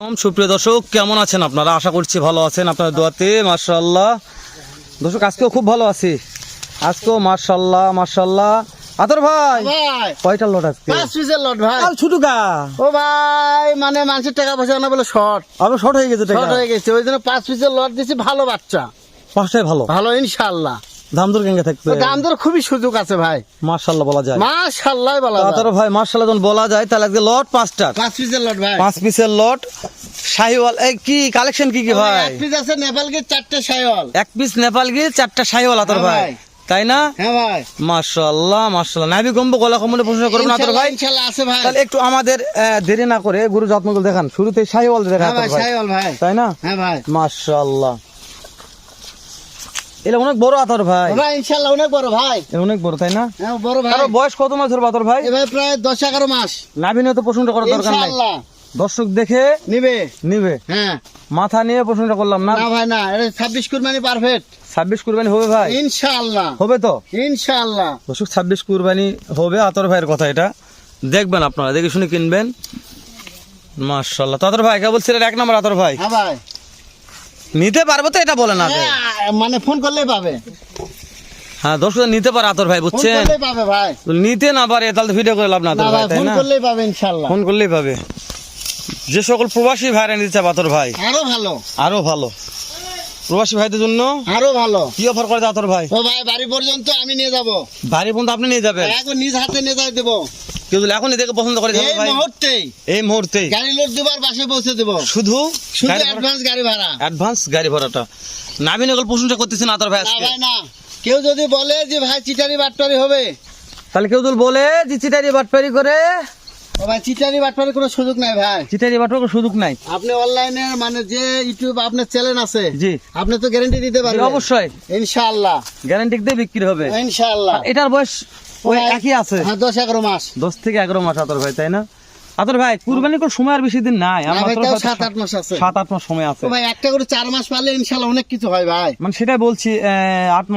সুপ্রিয় দর্শক কেমন আছেন আপনারা? আশা করছি ভালো আছেন আপনার দোয়াতে মার্শাল্লাহ দর্শক আজকেও খুব ভালো আছি। আজকেও মার্শাল্লাহ মার্শাল্লাহ আতর ভাই ভাই কয়টা লট আজকে? পাঁচ পিসের লট ভাই। আর ছোট গা। ও ভাই মানে মানুষের টাকা পয়সা না বলে শর্ট। আবার শর্ট হয়ে গেছে টাকা। শর্ট হয়ে গেছে ওই জন্য পাঁচ পিসের লট দিছি ভালো বাচ্চা। পাঁচটাই ভালো। ভালো ইনশাল্লাহ দাম দর থাকবে তো খুবই সুযোগ আছে ভাই। মার্শাল্লাহ বলা যায়। মাশাল্লাহ বলা যায়। আতর ভাই মার্শাল্লাহ যখন বলা যায় তাহলে আজকে লট পাঁচটা। পাঁচ পিসের লট ভাই। পাঁচ পিসের লট শাহিওয়াল এই কি কালেকশন কি কি ভাই? এক পিস আছে নেপালকে চারটে সাইওয়াল এক পিস নেপাল গিয়ে চারটা শাহিওয়াল আতর হ্যাঁ ভাই। তাই না? হ্যাঁ ভাই। মার্শাল্লাহ মার্শাল্লাহ নাভি কম্ব গলা কম্বলে প্রশ্ন করবেন আতর ভাই। ইনশাল্লাহ আছে ভাই। তাহলে একটু আমাদের দেরি না করে গুরু যত্নগুলো দেখান। শুরুতে শাহিওয়াল দেখান হ্যাঁ ভাই তাই না? হ্যাঁ ভাই। মাশাআল্লাহ এটা অনেক বড় আতর ভাই। ভাই ইনশাল্লাহ অনেক বড় ভাই। এটা অনেক বড় তাই না? হ্যাঁ বড় ভাই। কারও বয়স কত মাস ধরবে আতর ভাই? প্রায় দশ এগারো মাস। নাভি তো প্রশ্নটা করার দরকার নাই। ইনশাল্লাহ। দর্শক দেখে নিবে। নিবে। হ্যাঁ। মাথা নিয়ে প্রশ্নটা করলাম না? না ভাই না এটা ছাব্বিশ কুরবানি পারফেক্ট ছাব্বিশ কুরবানি হবে ভাই? ইনশাআল্লাহ হবে তো? ইনশাআল্লাহ দর্শক ছাব্বিশ কুরবানি হবে আতর ভাইয়ের কথা এটা। দেখবেন আপনারা দেখে শুনে কিনবেন। মাশাল্লাহ। তো আতর ভাই কে বলছিলেন এক নম্বর আতর ভাই। হ্যাঁ ভাই। নিতে পারব তো এটা বলেন আগে হ্যাঁ, মানে ফোন করলেই পাবে। হ্যাঁ দর্শক নিতে পারে আতর ভাই বুঝছেন? নিতে না পারে তাহলে ভিডিও করে লাভ না না আতর ভাই ফোন না? করলেই পাবে ইনশাআল্লাহ ফোন করলেই পাবে। যে সকল প্রবাসী ভাইরা নিতে চায় আতর ভাই আরও ভালো। আরও ভালো। প্রবাসী ভাইদের জন্য আরও ভালো। কি অফার করে আতর ভাই? ও ভাই বাড়ি পর্যন্ত আমি নিয়ে যাব। বাড়ি পর্যন্ত আপনি নিয়ে যাবেন? এখন নিজ হাতে নিয়ে যাই দেবো। কেউ যদি এখনই দেখে পছন্দ করে এই ভাই মুহূর্তেই। এই মুহূর্তে গাড়ি লোড দুবার বাসে পৌঁছে দেবো। শুধু শুধু অ্যাডভান্স গাড়ি ভাড়া। অ্যাডভান্স গাড়ি ভাড়াটা। নাবি নকল প্রশংসা না আতর ভাই না আজকে ভাই না। কেউ যদি বলে যে ভাই চিটারি বাটপারি হবে তাহলে কেউ যদি বলে যে চিটারি বাটপারি করে ভাই চিটারি বাটপারি কোনো সুযোগ নাই ভাই। চিটারি বাটপারি কোনো সুযোগ নাই। আপনি অনলাইনে মানে যে ইউটিউব আপনার চ্যানেল আছে জি। আপনি তো গ্যারান্টি দিতে পারবেন। অবশ্যই। ইনশাআল্লাহ। গ্যারান্টি দিয়ে বিক্রি হবে। ইনশাআল্লাহ। এটার বয়স ওই একই আছে। হ্যাঁ দশ এগারো মাস। দশ থেকে এগারো মাস আতর ভাই তাই না? আতর ভাই কুরবানি কোন সময় আর বেশি দিন নাই। আমার মাস আছে। সময় আছে। ভাই একটা করে মাস পালে ইনশাআল্লাহ অনেক কিছু হয় ভাই। মানে সেটাই বলছি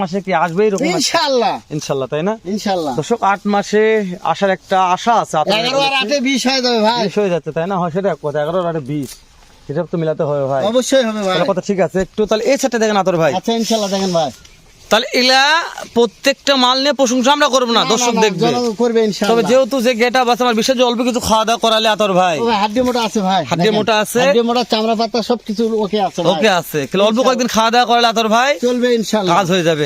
মাসে কি আসবে এরকম ইনশাআল্লাহ ইনশাল্লাহ। তাই না? ইনশাআল্লাহ দর্শক আট মাসে আসার একটা আশা আছে আপনার এগারো আর আটে বিশ হয়ে যাবে ভাই। বিশ হয়ে যাচ্ছে তাই না? হয় সেটা কথা এগারো আর আটে বিশ। হিসাব তো মিলাতে হবে ভাই। অবশ্যই হবে ভাই। কথা ঠিক আছে। একটু তাহলে এই সেটটা দেখেন আতর ভাই। আচ্ছা ইনশাআল্লাহ দেখেন ভাই। তাহলে এলা প্রত্যেকটা মাল নিয়ে প্রশংসা আমরা করব না দর্শক দেখবে। করবে তবে যেহেতু যে গেট আছে আমার বিশেষ অল্প কিছু খাওয়া দাওয়া করালে আতর ভাই। হাড্ডি মোটা আছে ভাই হাড্ডি মোটা আছে। হাড্ডি মোটা চামড়া পাতা সবকিছু ওকে আছে ওকে আছে। কিন্তু অল্প কয়েকদিন খাওয়া দাওয়া করালে আতর ভাই চলবে ইনশাআল্লাহ। কাজ হয়ে যাবে।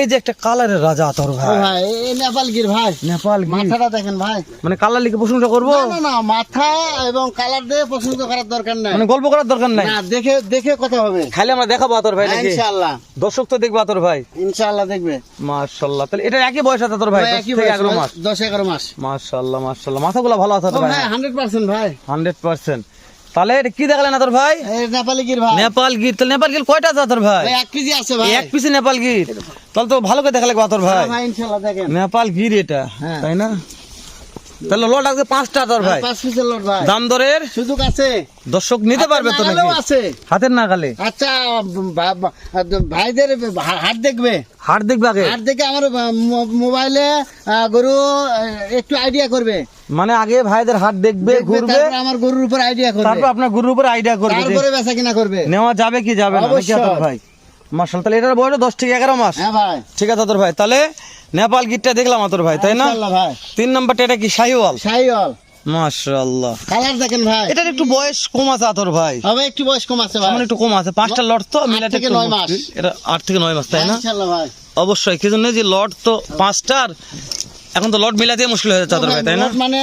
এই যে একটা কালারের রাজা আতর ভাই। ভাই এই নেপাল গির ভাই। নেপাল গির। মাথাটা দেখেন ভাই। মানে কালার লিখে প্রশংসা করব? না না না মাথা এবং কালার দিয়ে প্রশংসা করার দরকার নাই। মানে গল্প করার দরকার নাই? না দেখে দেখে কথা হবে। খালি আমরা দেখাবো আতর ভাই নাকি? ইনশাআল্লাহ। দর্শক তো দেখব আতর ভাই। ইনশাআল্লাহ দেখবে। মাশাআল্লাহ তাহলে এটা একই বয়স আছে তোর ভাই? ভাই দশ একই থেকে বয়স, এগারো ভাই, মাস? 10 11 মাস। মাশাআল্লাহ মাশাআল্লাহ। মাথাগুলো ভালো আছে তো ভাই? ভাই হান্ড্রেড পার্সেন্ট ভাই। Hundred percent. তাহলে কি দেখালেন তোর ভাই? নেপালি গির ভাই। নেপাল গির। তাহলে নেপাল গির কয়টা আছে তোর ভাই? ভাই, এক কেজি আছে ভাই। এক পিসে নেপাল গির। তাহলে তো ভালো করে দেখালে তোর ভাই? হ্যাঁ, ইনশাআল্লাহ দেখেন। নেপাল গির এটা হ্যাঁ। তাই না? তাহলে লট আছে পাঁচটা তোর ভাই। পাঁচ পিসের লোড ভাই। দাম দরের সুযোগ আছে। দর্শক নিতে পারবে তো নাকি? আছে। হাতের নাগালে? আচ্ছা ভাইদের হাট দেখবে। হাট দেখবে আগে? হাট দেখে আমার মোবাইলে গরু একটু আইডিয়া করবে। মানে আগে ভাইদের হাট দেখবে ঘুরবে আমার গরুর উপর আইডিয়া করবে। তারপর আপনার গুরুর উপর আইডিয়া করবে তারপরে বেচা কিনা করবে। নেওয়া যাবে কি যাবে না? ভাই? মার্শাল তাহলে এটার বয়স দশ থেকে এগারো মাস। হ্যাঁ ভাই। ঠিক আছে তোর ভাই তাহলে নেপাল গিটটা দেখলাম তোর ভাই তাই না? তিন নম্বরটা এটা কি শাহিওয়াল? শাহিওয়াল। মাশাআল্লাহ কালার দেখেন ভাই। এটার একটু বয়স কম আছে তোর ভাই। হবে একটু বয়স কম আছে ভাই। একটু কম আছে পাঁচটা লট তো মিলাতে থেকে একটু নয় মাস। এটা আট থেকে নয় মাস তাই না? ইনশাআল্লাহ ভাই। অবশ্যই কি জন্য যে লট তো পাঁচটার এখন তো লট মিলাতে মুশকিল হয়ে যাচ্ছে ভাই তাই না? মানে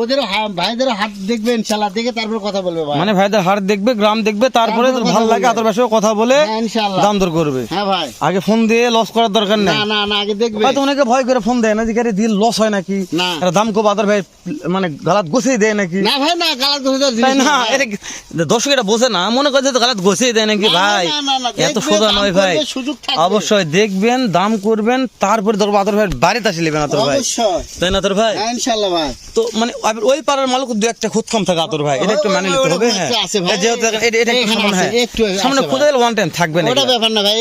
ওদের ভাইদের হাট দেখবে ইনশাআল্লাহ দেখে তারপর কথা বলবে ভাই। মানে ভাইদের হাট দেখবে গ্রাম দেখবে তারপরে তোর তারপরে ভালো লাগে। আতর বাসায় কথা বলে হ্যাঁ, ইনশাআল্লাহ। দাম দর করবে। হ্যাঁ ভাই। আগে ফোন দিয়ে লস করার দরকার নেই। না না না আগে দেখবে। হয়তো অনেকে ভয় করে ফোন দেয় না যে গাড়ি দিল লস হয় নাকি? না। এটা দাম খুব আদর ভাই মানে গালাত গোছেই দেয় নাকি? না ভাই না করে দেওয়ার তাই না এটা দর্শক এটা বোঝে না মনে করছে তো গালাত গোছেই দেয় নাকি না, না, ভাই? না, না, না, এত সোজা নয় ভাই। অবশ্যই দেখবেন দাম করবেন তারপরে ধরবো আদর ভাই বাড়িতে আসে নেবেন আতর ভাই। তাই না তোর ভাই? হ্যাঁ ইনশাআল্লাহ ভাই। তো মানে ওই পাড়ার মালক দু একটা খুদ কম থাকে আতর ভাই। এটা একটু মানে নিতে হবে হ্যাঁ। যেহেতু এটা- একটু সামনে হ্যাঁ। সামনে। খুদে ওয়ান টাইম থাকবে না ওটা ব্যাপার না ভাই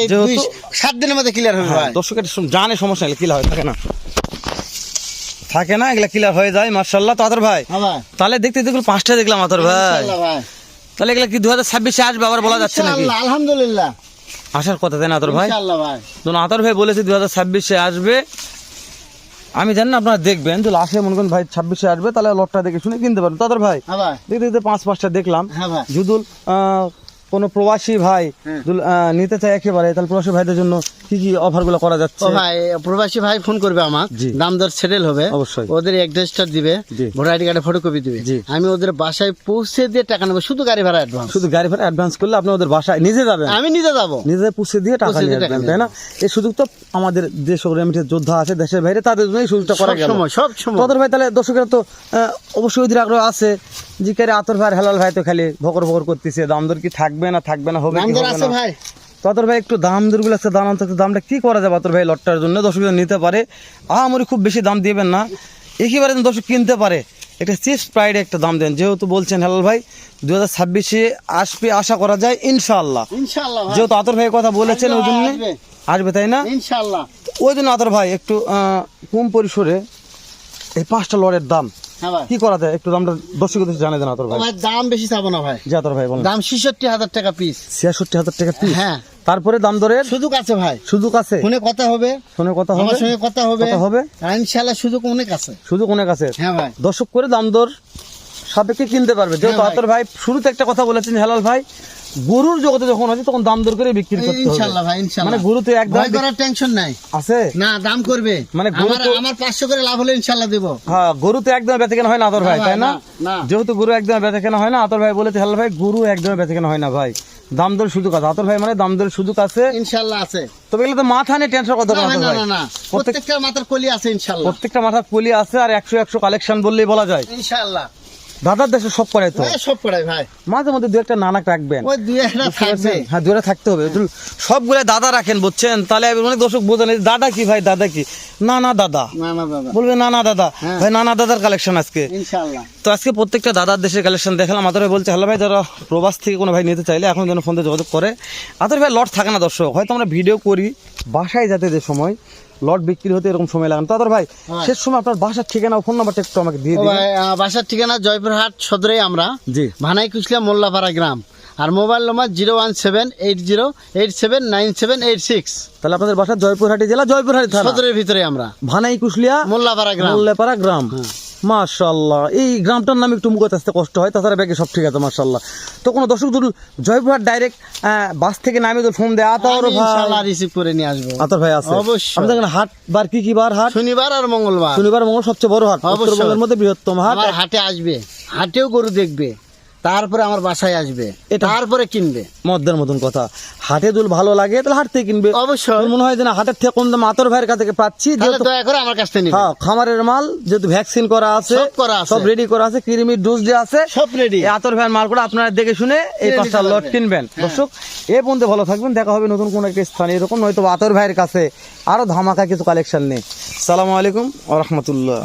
সাত দিনের মধ্যে ক্লিয়ার হবে হ্যাঁ, ভাই। দর্শকের জানে সমস্যা নেই কিলা হয় থাকে না। থাকে না এগুলা ক্লিয়ার হয়ে যায় মার্শাল্লাহ তো আতর ভাই তাহলে দেখতে দেখুন পাঁচটা দেখলাম আতর ভাই। তাহলে এগুলা কি দু হাজার ছাব্বিশে আসবে আবার বলা যাচ্ছে নাকি? আলহামদুলিল্লাহ। আসার কথা তাই না আতর ভাই? আতর ভাই বলেছে দু হাজার ছাব্বিশে আসবে। আমি জানি না আপনারা দেখবেন যে আসে মনে করেন ভাই ছাব্বিশে আসবে তাহলে লটটা দেখে শুনে কিনতে পারেন তাদের ভাই হ্যাঁ দেখতে দেখতে পাঁচ পাঁচটা দেখলাম। জুদুল আহ যদুল কোন প্রবাসী ভাই হ্যাঁ। নিতে চাই একেবারে তাহলে প্রবাসী ভাইদের জন্য কি কি অফারগুলো করা যাচ্ছে? ভাই প্রবাসী ভাই ফোন করবে আমাকে জি। দাম দর সেটেল হবে। অবশ্যই। ওদের অ্যাড্রেসটা দিবে ভোটার আইডি কার্ডে ফটোকপি দিবে। আমি ওদের বাসায় পৌঁছে দিয়ে টাকা নেব শুধু গাড়ি ভাড়া অ্যাডভান্স শুধু গাড়ি ভাড়া অ্যাডভান্স করলে আপনি ওদের বাসায় নিজে যাবেন? আমি নিজে যাব। নিজে পুষে দিয়ে টাকা নিয়ে নিয়ে তাই না? এই সুযোগ তো আমাদের যে সব রেমিটের যোদ্ধা আছে দেশের বাইরে তাদের জন্য এই সুযোগটা করা সব গেল। সময় সব সময়। তোদের ভাই তাহলে দর্শকেরা তো অবশ্যই ওদের আগ্রহ আছে। যে কারে আতর ভাই হেলাল ভাই তো খালি ভকর ভকর করতেছে দাম দর কি থাকবে? না থাকবে না হবে আছে ভাই। তোদের ভাই একটু দাম দরগুলো আছে দাম থাকতে দামটা কি করা যাবে তোর ভাই লটটার জন্য? দর্শক নিতে পারে আহামরি খুব বেশি দাম দিবেন না। একেবারে দর্শক কিনতে পারে একটা চিপস প্রাইডে একটা দাম দেন। যেহেতু বলছেন হেলাল ভাই দু হাজার ছাব্বিশে আসবে আশা করা যায় ইনশাআল্লাহ। ইনশাআল্লাহ যেহেতু আতর ভাই কথা বলেছেন ওই জন্য আসবে। তাই না? ইনশাআল্লাহ। ওই জন্য আতর ভাই একটু কম পরিসরে এই পাঁচটা লড়ের দাম কি করা যায়? একটু দামটা দর্শক জানিয়ে দেন আতর ভাই। দাম বেশি চাবো না ভাই। ভাই বলেন। দাম ছেষট্টি হাজার টাকা পিস ছিয়াষট্টি হাজার টাকা পিস হ্যাঁ। তারপরে দাম দরের? সুযোগ আছে ভাই। সুযোগ আছে। ফোনে কথা হবে। শুনে কথা হবে। আমার সঙ্গে কথা হবে। কথা হবে। ইনশাআল্লাহ সুযোগ অনেক আছে। সুযোগ অনেক আছে। হ্যাঁ ভাই। দর্শক করে দাম দর সাপেক্ষে কিনতে পারবে। যেহেতু হ্যাঁ আতর ভাই শুরুতে একটা কথা বলেছেন হেলাল ভাই গরুর জগতে যখন আছে তখন দাম দর করে বিক্রি করতে হবে। ইনশাআল্লাহ ভাই ইনশাআল্লাহ মানে গরুতে একদম ভয় করার টেনশন নাই। আছে? না দাম করবে। মানে গরু আমার তো- আমার পাঁচশো করে লাভ হলে ইনশাআল্লাহ দেবো। হ্যাঁ গরু তো একদম বেচে কেনা হয় না আতর ভাই তাই না। যেহেতু গরু একদম বেচে কেনা হয় না আতর ভাই বলেছে হেলাল ভাই গরু একদম বেচে কেনা হয় না ভাই। দাম দর সুযোগ আছে। আতর ভাই মানে দাম দর সুযোগ আছে। ইনশাআল্লাহ আছে। তবে এগুলো তো মাথা নিয়ে টেনশন কথা না না না প্রত্যেকটা মাথার কলি আছে ইনশাআল্লাহ প্রত্যেকটা মাথার কলি আছে আর একশো একশো কালেকশন বললেই বলা যায়। ইনশাআল্লাহ দাদার দেশে সব করে তো। ভাই, সব পড়াই ভাই। মাঝে মধ্যে দু একটা নানাক রাখবেন। ওই দুই একটা থাকবে। হ্যাঁ দূরে থাকতে হবে। সবগুলো দাদা রাখেন বুঝছেন? তাহলে অনেক দর্শক বোঝেন দাদা কি ভাই দাদা কি? না না দাদা। বলবে না না দাদা। হ্যাঁ। ভাই না না দাদার কালেকশন আজকে। তো আজকে প্রত্যেকটা দাদার দেশের কালেকশন দেখালাম। আতর ভাই বলছে হ্যালো ভাই যারা প্রবাস থেকে কোনো ভাই নিতে চাইলে এখন যেন ফোন দিয়ে যোগাযোগ করে। আতর ভাই লট থাকে না দর্শক। হয়তো আমরা ভিডিও করি বাসায় যাতে যে সময় লট বিক্রি হতে এরকম সময় লাগান তাদের ভাই হ্যাঁ। শেষ সময় আপনার বাসার ঠিকানা ফোন নাম্বারটা একটু আমাকে দিয়ে দিন। বাসার ঠিকানা জয়পুরহাট সদরে আমরা। জি। ভানাই কুচলিয়া মোল্লাপাড়া গ্রাম। আর mobile number zero one seven eight zero eight seven nine seven eight six. তাহলে আপনাদের বাসা জয়পুরহাটি জেলা জয়পুরহাটি সদরের ভিতরে আমরা। ভানাই কুশলিয়া মোল্লাপাড়া গ্রাম। মোল্লাপাড়া গ্রাম। মাশাল্লাহ এই গ্রামটার নাম একটু মুখে আসতে কষ্ট হয় তাছাড়া ব্যাগে সব ঠিক আছে মাশাল্লাহ তো কোনো দর্শক দুল জয়পুরহাট ডাইরেক্ট বাস থেকে নামে তো ফোন দেয় আতর ভাই। রিসিভ করে নিয়ে আসব। আতর ভাই আছে। অবশ্যই। আমি দেখেন হাট বার কি কি বার হাট? শনিবার আর মঙ্গলবার। শনিবার মঙ্গল সবচেয়ে বড় হাট। উত্তরবঙ্গের মধ্যে বৃহত্তম হাট। হাটে আসবে হাটেও গরু দেখবে। তারপরে আমার বাসায় আসবে তারপরে কিনবে। মদ্দের মতন কথা। হাটে দুল ভালো লাগে তাহলে হাট থেকে কিনবে। অবশ্যই। মনে হয় যে না হাটের থেকে কোন দাম আতর ভাইয়ের কাছ থেকে পাচ্ছি দয়া করে আমার কাছ থেকে হ্যাঁ খামারের মাল যেহেতু ভ্যাকসিন করা আছে সব করা আছে। সব রেডি করা আছে কৃমির ডোজ দেওয়া আছে সব রেডি আতর ভ্যান মালগুলো আপনারা দেখে শুনে এই পাঁচটা লট কিনবেন। দর্শক এ পর্যন্ত ভালো থাকবেন দেখা হবে নতুন কোন একটা স্থানে এরকম নয়তো আতর ভাইয়ের কাছে। আরও ধামাকা কিছু কালেকশন নেই সালামু আলাইকুম রহমতুল্লাহ।